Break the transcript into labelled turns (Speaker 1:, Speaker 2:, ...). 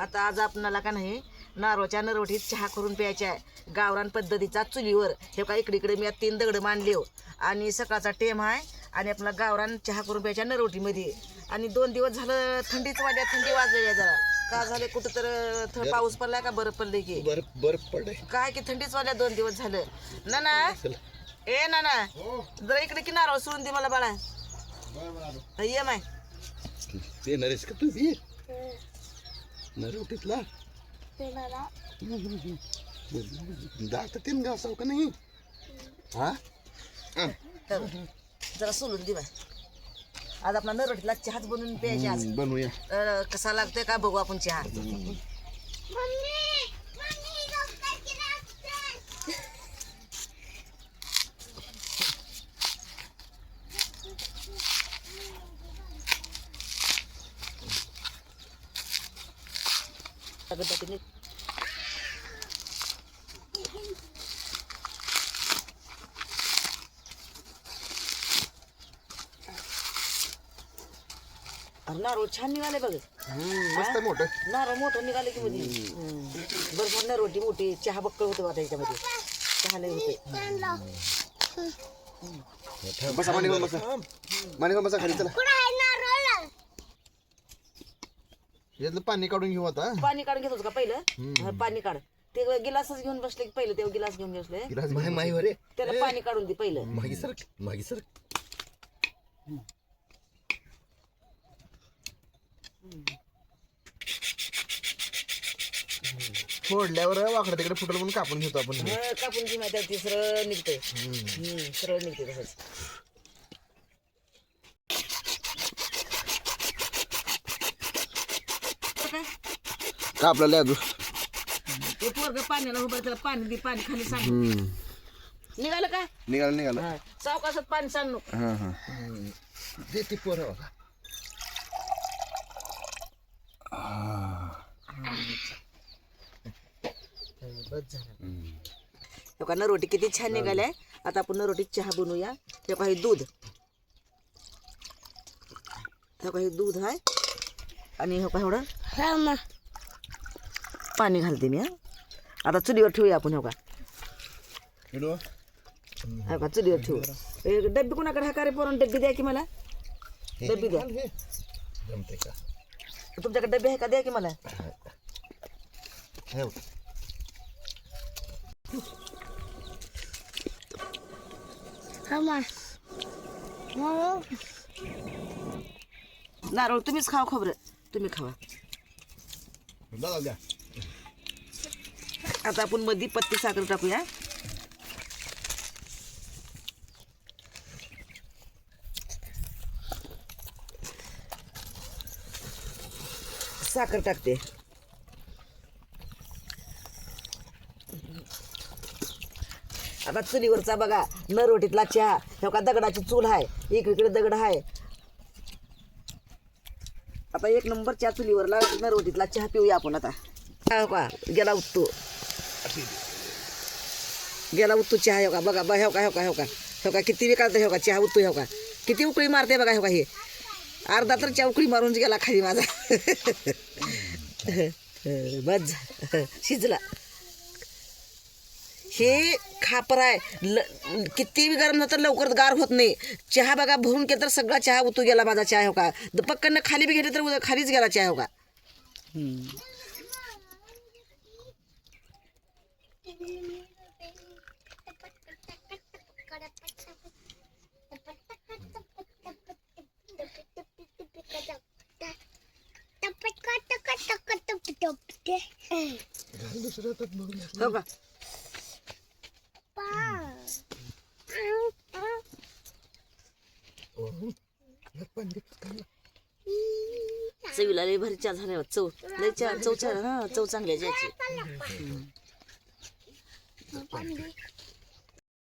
Speaker 1: आता आज आपणाला का नाही नारळच्या नरवटीत चहा करून प्यायचा आहे. गावरान पद्धतीचा चुलीवर. हे का इकडे इकडे मी तीन दगड मानले हो. आणि सकाळचा टेम आहे आणि आपला गावरान चहा करून प्यायच्या नरवटीमध्ये. आणि दोन दिवस झालं थंडीच वाढल्या थंडी वाजली आहे जरा. का झाले कुठं तर थ- पाऊस पडलाय का? बरं पडले की.
Speaker 2: बर्फ बर्फ पडे
Speaker 1: काय की थंडीच वाढल्या दोन दिवस झालं. ना ना ए ना ना जरा इकडे की नारळ सोडून दे मला बाळा. ये माय.
Speaker 2: ते नरेश का तुम्ही? नरवटीतला दाट तीन घासाव का नाही हा हा.
Speaker 1: तर जरा सोलून दे बाय आज आपला नरवटीला चहाच बनवून प्यायची आज
Speaker 2: बनवूया
Speaker 1: तर कसा लागतोय का बघू आपण चहा अगं दादी, अरे नारळ छान निघाले बघ.
Speaker 2: मस्त मोठं.
Speaker 1: नारळ मोठं निघाले की मध्ये बरोबर नरवटी मोठी चहा बक्कळ होतं आता याच्यामध्ये चहा लय होते
Speaker 2: बसा माने बसा. माने बसा खाली चला. यातलं पाणी काढून घेऊ आता
Speaker 1: पाणी काढून घेत होतं का पहिलं? हा, पाणी काढ. ते गिलासच घेऊन बसले की पहिलं ते गिलास घेऊन बसले.
Speaker 2: गिलास माही माही वर.
Speaker 1: त्याला पाणी काढून दे पहिलं.
Speaker 2: मागी सर मागी सर. फोडल्यावर वाकडं तिकडे फुटल म्हणून कापून घेतो आपण. हे.
Speaker 1: कापून घे माहिती ती सरळ निघते सरळ निघते तसंच.
Speaker 2: कापला अजून
Speaker 1: ते पोरग पाण्याला उभं त्याला पाणी दे पाणी खाली सांग. निघालं का?
Speaker 2: निघालं निघालं.
Speaker 1: सावकाशात पाणी सांग
Speaker 2: हा हा. देते पोरं.
Speaker 1: नरोटी किती छान निघाल्या. आता आपण नरोटी चहा बनवूया. हे काही दूध हे काही दूध आहे. आणि हे काही एवढं पाणी घालते मी हा. आता चुलीवर ठेवूया आपण हे का. हे का? चुलीवर ठेवू. ए, डब्बी कोणाकडे हा का रे पोरण डब्बी द्या की मला? डब्बी द्या.
Speaker 2: हे. जमते का?
Speaker 1: तुमच्याकडे डब्बी आहे का? द्या की मला.
Speaker 2: ठेव.
Speaker 1: नारळ तुम्हीच खावा खोबरं. तुम्ही खावा.
Speaker 2: द्या.
Speaker 1: आता आपण मध्ये पत्ती साखर टाकूया. साखर टाकते. आता चुलीवरचा बघा नरवटीतला चहा. हे का दगडाची चूल आहे. इकडे दगड आहे. आता एक नंबर चहा चुलीवरला नरवटीतला चहा पिऊया आपण आता. का गेला गेला उत्तू चहा हो का बघा बघा हो का हो का हो का हो का किती विकाळतं हो का चहा उत्तू हो का किती उकळी मारते बघा हो का हे अर्धा तर चहा उकळी मारून गेला खाली माझा बस. शिजला हे खापर आहे ल किती बी गरम झालं तर लवकर गार होत नाही चहा बघा भरून केलं तर सगळा चहा उतू गेला माझा चहा हो का पक्कन खाली बी घेतलं तर खालीच गेला चहा हो का हो का चवीला लय भारी चहा झाला चव लय चहा चव चहा हा चव चांगली आहे चहाची